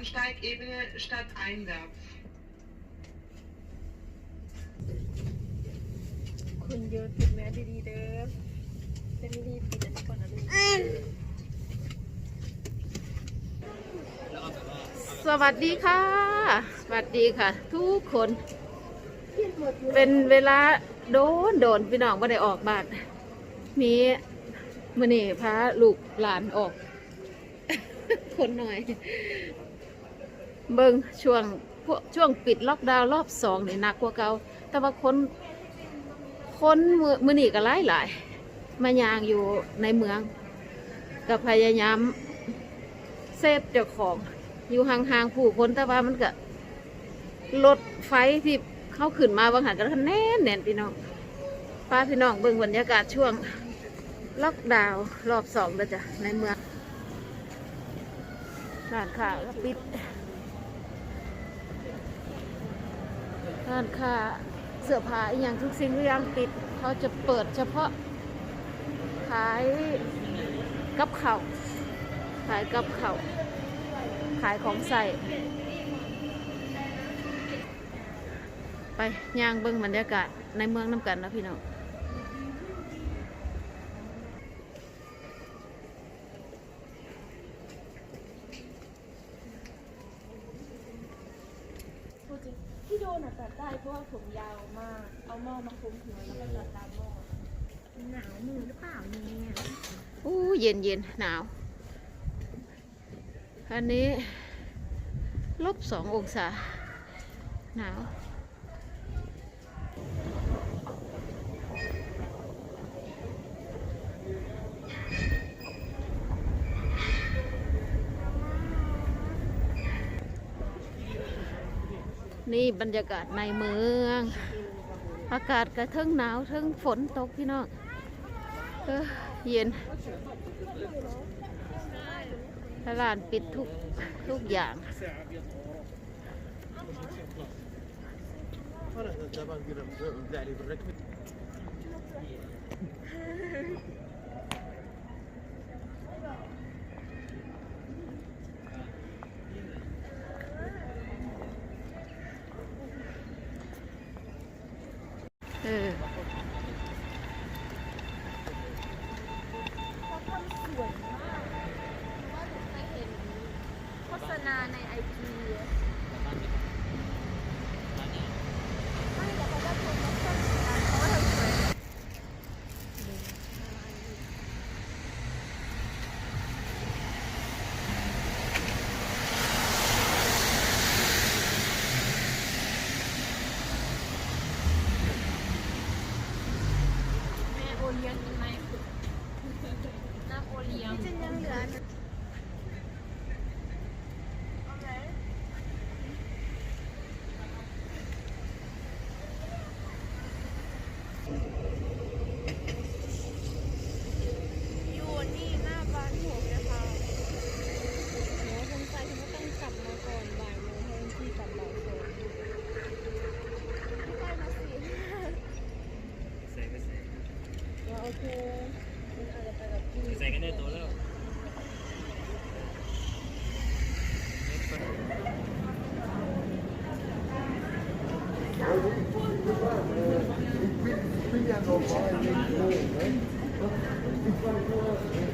Bahnsteigebene statt einwärts. คุณโยนปิดแมสดีๆเด้อจะไม่รีบปิดอันนี้ก่อนนะลูกสวัสดีค่ะ สวัสดีค่ะ ทุกคน เป็นเวลาโดนโดนพี่น้องไม่ได้ออกบ้านมีมื่อนี่พาลูกหลานออก คนหน่อย เบิ่งช่วงพวกช่วงปิดล็อกดาวน์รอบสองนี่หนักกว่าเก่าแต่ว่าคนคนมือมือนี่ก็หลายหลายมายางอยู่ในเมืองก็พยายามเซฟเจ้าของ อยู่ห่างๆผู้คนแต่ว่ามันก็รถไฟที่เข้าขึ้นมาบางหันก็แน่นแน่นพี่น้องป้าพี่น้องเบิ่งบรรยากาศช่วงล็อกดาวน์รอบสองแล้วจ้ะในเมืองร้านค้าก็ปิด ร้านค้าเสื้อผ้าอย่างทุกสิ่งทุกอย่างปิด เขาจะเปิดเฉพาะขายกับเขาวขายกับเขาวขายของใส่ ไปย่างเบิ้งบรรยากาศในเมืองน้ำกันนะพี่น้อง พูดจริงที่ โดนอะจัดได้เพราะว่าผมยาวมาก เอาหม้อมาคลุมหัวแล้วก็จัดตามหม้อหนาวมือหรือเปล่าเนี่ยอู้เย็นเย็นหนาว อันนี้ลบสององศาหนาว นี่บรรยากาศในเมือง อากาศก็ทั้งหนาวทั้งฝนตกพี่น้องเออเย็นตลาดปิดทุกทุกอย่าง Thank you.